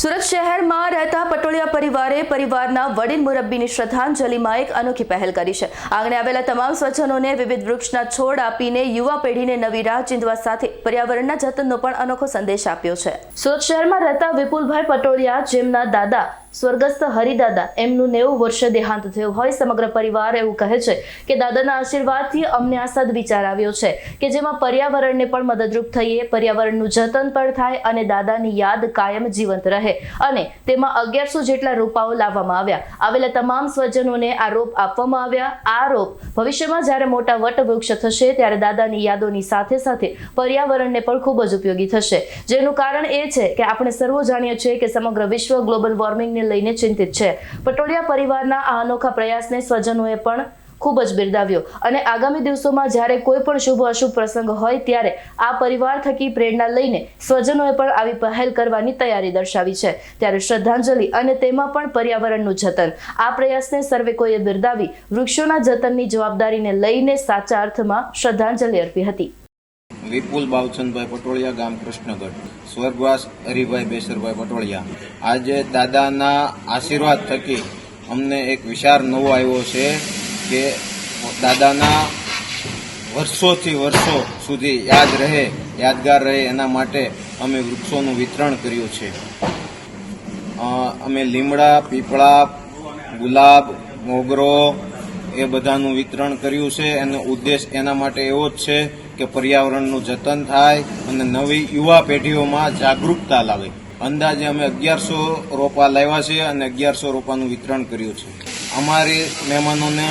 સુરત શહેરમાં રહેતા પટોળિયા પરિવારે પરિવારના વડીલ મુરબ્બીની શ્રદ્ધાંજલિમાં એક અનોખી પહેલ કરી છે. આંગણે આવેલા તમામ સ્વજનોને વિવિધ વૃક્ષના છોડ આપીને યુવા પેઢીને નવી રાહ ચીંધવા સાથે પર્યાવરણના જતનનો પણ અનોખો સંદેશ આપ્યો છે. સુરત શહેરમાં રહેતા વિપુલભાઈ પટોળિયા, જેમના દાદા સ્વર્ગસ્થ હરિદાદા, એમનું નેવું વર્ષે દેહાંત થયું હોય, સમગ્ર પરિવાર એવું કહે છે કે દાદાના આશીર્વાદથી અમને આ સદવિચાર આવ્યો છે કે જેમાં પર્યાવરણને પણ મદદરૂપ થઈએ, પર્યાવરણનું જતન પણ થાય અને દાદાની યાદ કાયમ જીવંત રહે. અને તેમાં અગિયારસો જેટલા રોપાઓ લાવવામાં આવ્યા. આવેલા તમામ સ્વજનોને આ રોપ આપવામાં આવ્યા. આ રોપ ભવિષ્યમાં જ્યારે મોટા વટવૃક્ષ થશે, ત્યારે દાદાની યાદોની સાથે સાથે પર્યાવરણને પણ ખૂબ જ ઉપયોગી થશે. જેનું કારણ એ છે કે આપણે સર્વો જાણીએ છીએ કે સમગ્ર વિશ્વ ગ્લોબલ વોર્મિંગને લઈને ચિંતિત છે. પટોળિયા પરિવારના આ અનોખા પ્રયાસને સ્વજનોએ પણ ખૂબ જ બિરદાવ્યો. અને આગામી દિવસોમાં જ્યારે કોઈ પણ શુભ અશુભ પ્રસંગ હોય ત્યારે આ પરિવાર થકી પ્રેરણા લઈને સ્વજનોએ પણ આવી પહેલ કરવાની તૈયારી દર્શાવી છે. ત્યારે શ્રદ્ધાંજલિ અને તેમાં પણ પર્યાવરણનું જતન. આ પ્રયાસને સર્વે કોઈએ બિરદાવી વૃક્ષોના જતનની જવાબદારીને લઈને સાચા અર્થમાં શ્રદ્ધાંજલિ અર્પી હતી. વિપુલ બાવચંદભાઈ પટોળિયા, ગામ કૃષ્ણગઢ. સ્વર્ગવાસ હરિભાઈ બેસરભાઈ પટોળિયા. આજે દાદાના આશીર્વાદ થકી અમને એક વિચાર નવો આવ્યો છે કે દાદાના વર્ષોથી વર્ષો સુધી યાદ રહે, યાદગાર રહે એના માટે અમે વૃક્ષોનું વિતરણ કર્યું છે. અમે લીમડા, પીપળા, ગુલાબ, મોગરો એ બધાનું વિતરણ કર્યું છે અને ઉદ્દેશ એના માટે એવો જ છે કે પર્યાવરણનું જતન થાય અને નવી યુવા પેઢીઓમાં જાગૃતતા લાવે. અંદાજે અમે અગિયારસો રોપા લાવ્યા છે અને અગિયારસો રોપાનું વિતરણ કર્યું છે. અમારી મહેમાનોને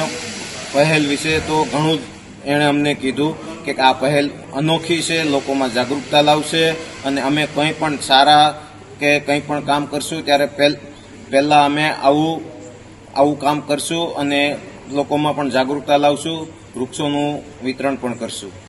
પહેલ વિશે તો ઘણું જ એણે અમને કીધું કે આ પહેલ અનોખી છે, લોકોમાં જાગૃતતા લાવશે અને અમે કંઈ પણ સારા કે કંઈ પણ કામ કરશું ત્યારે પહેલ અમે આવું આવું કામ કરશું અને લોકોમાં પણ જાગૃતતા લાવશું, વૃક્ષોનું વિતરણ પણ કરશું.